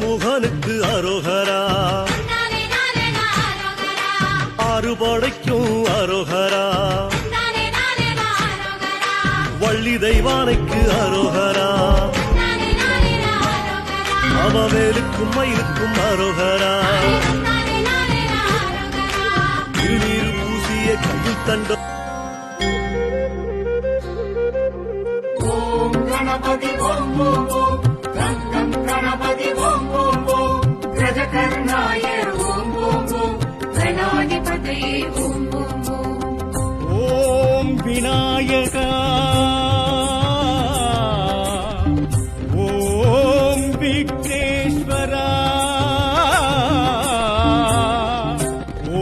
முகனுக்கு அரோகரா. நானே நானே நாரோகரா ஆறு படைக்கும் அரோகரா. வள்ளி தெய்வானைக்கு அரோகரா. அவவேலுக்கும் மயிலுக்கும் அரோகரா. திருநீர் பூசிய கையில் தண்டம் ஓம் கணபதி ஓம் ஓம் ஓம். கஜகர்ணாய ஓம் ஓம் ஓம் கணாதிபதியே ஓம் ஓம் ஓம் ஓம் விநாயகா. ஓம் விக்னேஸ்வரா.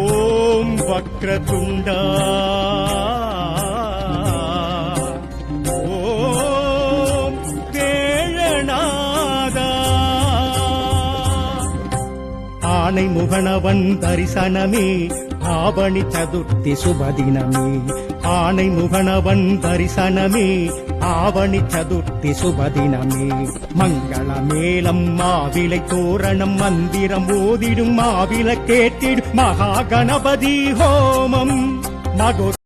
ஓம் வக்ரதுண்டா. ஆனை முகணவன் தரிசனமே. ஆவணி சதுர்த்தி சுபதினமே. ஆனை முகணவன் தரிசனமே. ஆவணி சதுர்த்தி சுபதினமே. மங்கள மேலம் மாவிலை தோரணம் மந்திரம் ஓதிடும் மாவில கேட்டிடும் மகா கணபதி ஹோமம். மகோ